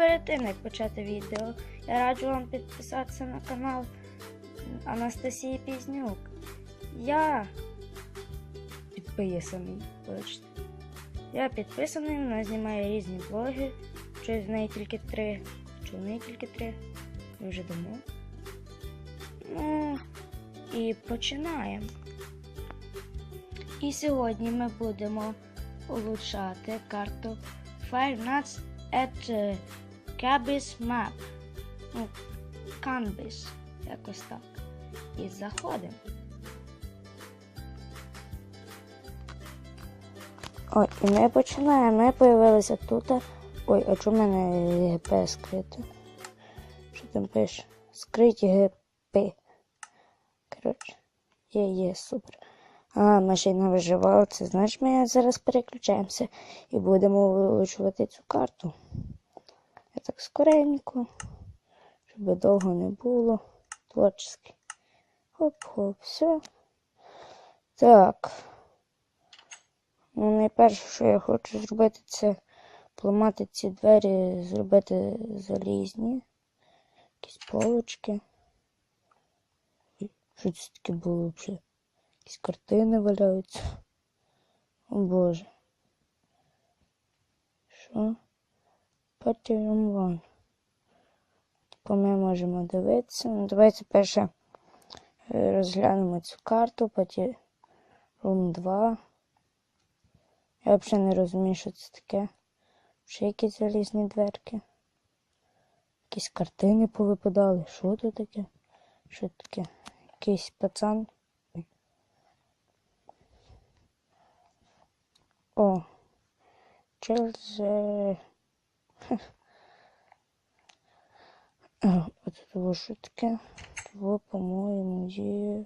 перед тим, як почати відео, я раджу вам підписатися на канал Анастасії Пізнюк. Я підписаний, точно. Я підписаний, вона знімає різні блоги. Чи в неї тільки три, чи в неї тільки три. Ми вже давно. Ну, і починаємо. І сьогодні ми будемо улучшати карту Five Nuts at Cabis Map. Ну, Canvas, якось так. І заходимо. Ой, і ми починаємо. Ми появилися тут. Ой, а чому в мене ГП скрите? Що там пише? Скриті ГП. Коротше, є, є, супер. А, машина виживала, це значить ми зараз переключаємося і будемо вилучувати цю карту. Я так скоренько, щоб довго не було. Творчески. Хоп-хоп, все. Так. Ну, найперше, що я хочу зробити, це поламати ці двері, зробити залізні. Якісь полочки. Що це таке було вже? Якісь картини валяються. О Боже. Що? Room One. Тако ми можемо дивитися. Ну, давайте перше е, розглянемо цю карту. Room 2. Я взагалі не розумію, що це таке. Ще якісь залізні дверки. Якісь картини повипадали. Що тут таке? Що таке? Якийсь пацан. О. Через. От того що таке? Того, по-моєму, є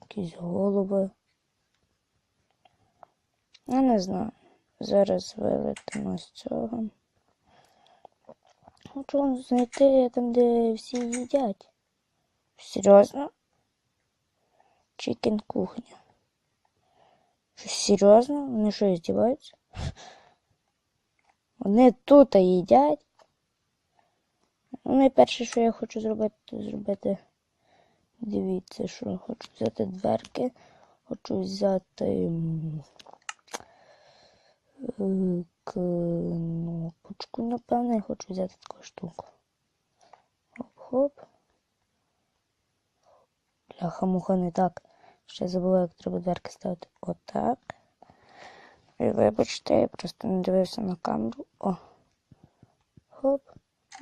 якісь голови. Я не знаю. Зараз вилетимо з цього. Хочу знайти там, де всі їдять. Серйозно? Чікен кухня. Серйозно? Вони що, здіваються? Вони тут їдять. Ну, найперше, що я хочу зробити, зробити. Дивіться, що хочу взяти дверки, хочу взяти е, кнопочку, напевно, я хочу взяти таку штуку. Хоп-хоп. Бляха-муха не так. Ще забула, як треба дверки ставити. Отак. І вибачте, я просто не дивився на камеру. О. Хоп.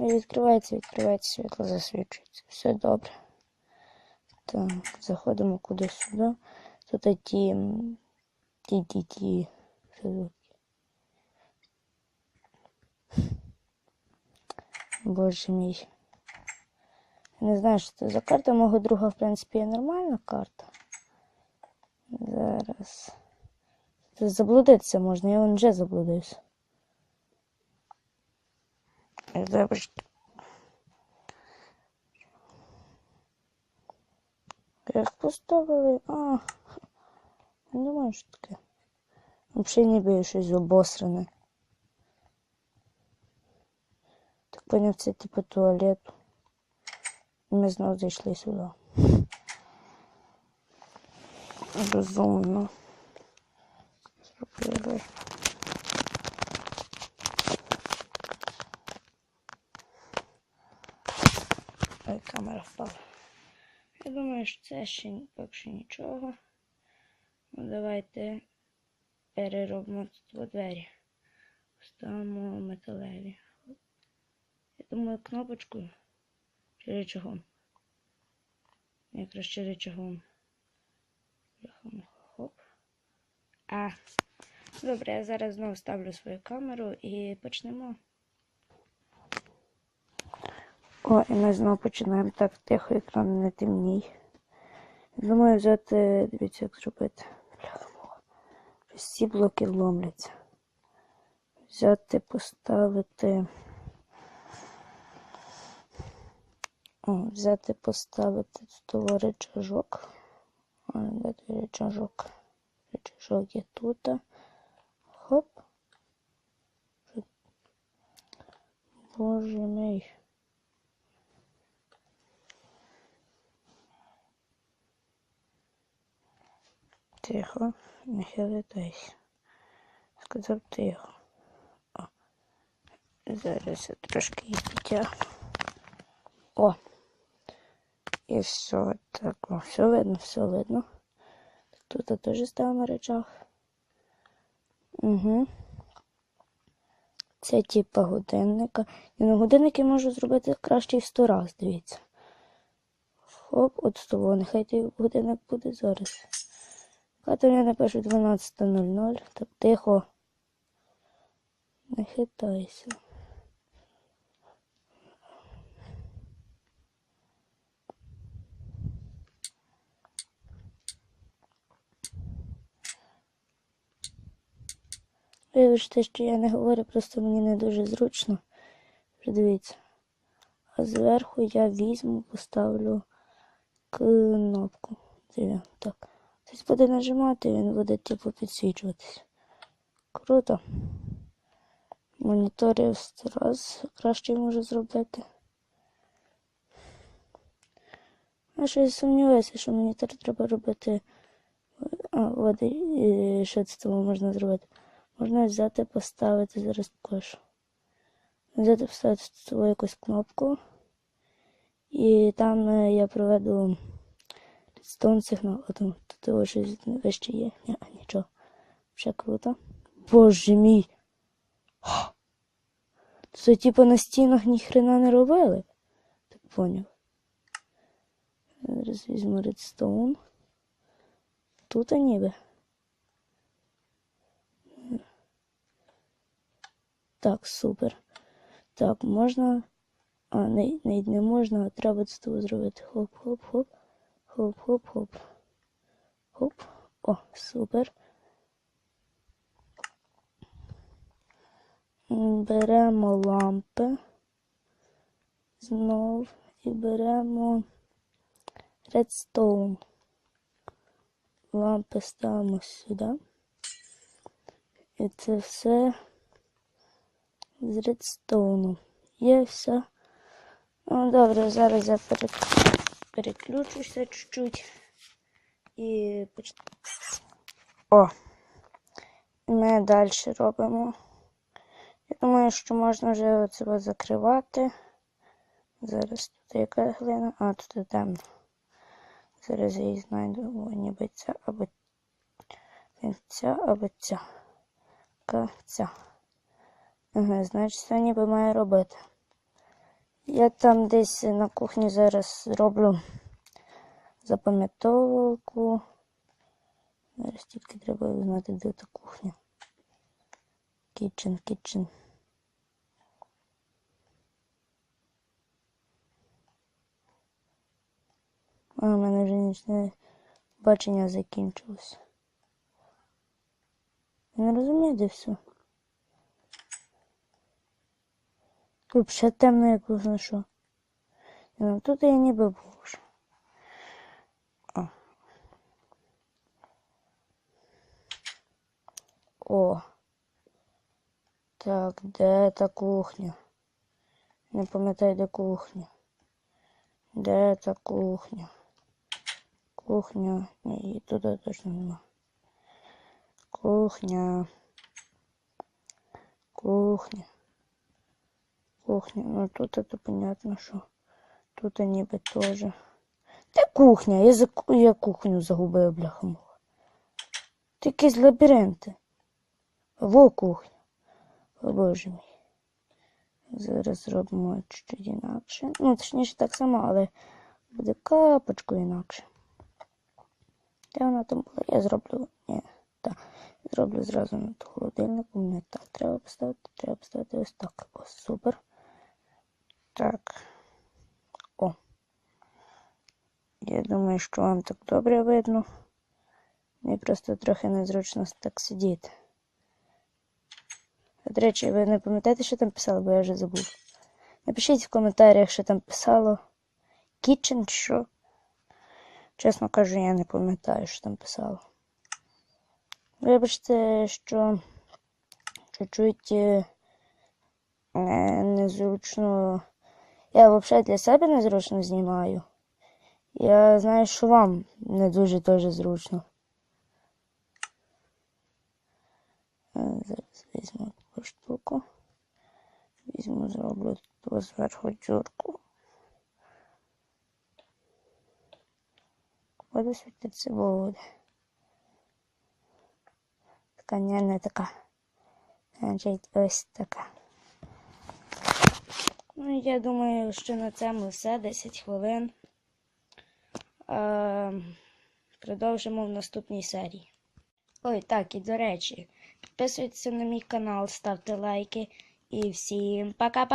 І відкривається, відкривається, світло засвічується. Все добре. Так, заходимо кудись сюди. Тут ті. м, Ті, ті, ті. Що? Боже мій. Не знаю, що це за карта. Мого друга, в принципі, є нормальна карта. Зараз. Заблудитися можна, я вже заблудився. Як поставили? А, не думаю, що таке. Взагалі ніби щось обосране. Так поняв, це типу туалет. Ми знову зайшли сюди. Розумно. Я думаю, що це ще поки що нічого. Ну, давайте переробимо тут двері. Ставимо металеві. Я думаю, кнопочку чи рычагом. Якраз чи рычагом. Бляха-муха, Хоп. А. Добре, я зараз знову ставлю свою камеру і почнемо. О, і ми знову починаємо так тихо, екран не темній. Думаю, взяти, дивіться, як зробити. Бляха-муха. Щось Всі блоки ломляться. Взяти, поставити. О, взяти, поставити тут рычажок. О, де той рычажок? Рычажок є тут. Хоп. Боже мій. Тихо, не хилитайся. Сказав тихо. О. Зараз я трошки її підтягну. О. І все так. О, все видно, все видно. Тут теж ставимо речах. Угу. Це типа годинника. І на годинники можу зробити краще в 100 раз, дивіться. Хоп, от з того, нехай той годинник буде зараз. Хата я напишу 12.00. Так, тихо. Не хитайся. Вибачте, що я не говорю, просто мені не дуже зручно. Вже Дивіться. А зверху я візьму, поставлю кнопку. Дивіться, так. Хтось буде нажимати, він буде типу підсвічуватись. Круто. Монітор я в раз краще можу зробити. Я сумніваюся, що монітор треба робити. А, от і що з того можна зробити. Можна взяти, поставити, зараз покажу. Взяти, поставити свою якусь кнопку. І там е, я проведу стон сигнал. О, там щось вище є. Ні, нічого. Ще круто. Боже мій. Це типу на стінах ніхрена не робили. Так поняв. Зараз візьму редстоун. Тут ніби. Так, супер. Так, можна. А, не, не, не можна, а треба того зробити. Хоп-хоп-хоп. Хоп-хоп-хоп. Хоп. О, супер. Беремо лампи. Знов і беремо редстоун. Лампи ставимо сюди. І це все з редстоуну. Є все. Ну, добре, зараз я переключуся чуть-чуть і. О! Ми далі робимо. Я думаю, що можна вже оце закривати. Зараз тут яка глина. А, тут темно. Зараз я її знайду. О, ніби ця або ця або ця. Ця. Ага, значить, це ніби має робити. Я там десь на кухні зараз зроблю запам'ятовувалку. Зараз тільки треба знати, де та кухня. Kitchen, kitchen. А, у мене вже нічне бачення закінчилось. Я не розумію, де все. Тут ще темно, як на що. Ну, тут я ніби був. вже. О. О. Так, де та кухня? Не пам'ятаю, де кухня. Де та кухня? Кухня. Ні, туди точно нема. Кухня. Кухня. Кухня. Ну тут это понятно, що тут ніби теж. Де кухня? Я, за... я кухню загубив, бляха. Це якісь лабіринти. Во кухня. О боже мій. Зараз зробимо чуть інакше. Ну, точніше так само, але буде капочку інакше. Де вона там була? Я зроблю. Ні, так. Зроблю зразу над холодильником. Не так. Треба поставити, треба поставити ось так. О, супер. Так. О. Я думаю, що вам так добре видно. Мені просто трохи незручно так сидіти. До речі, ви не пам'ятаєте, що там писало, бо я вже забув. Напишіть в коментарях, що там писало. Kitchen що. Чесно кажу, я не пам'ятаю, що там писало. Вибачте, що чуть-чуть е, е, незручно. Я взагалі для себе незручно знімаю. Я знаю, що вам не дуже теж зручно. Е, Зараз візьму таку штуку. Візьму, зроблю тут зверху дзюрку. Буду світитися буде. Така не така. Значить, ось така. Ну, я думаю, що на цьому все 10 хвилин. Е, продовжимо в наступній серії. Ой, так, і до речі, підписуйтесь на мій канал, ставте лайки і всім пока-пока!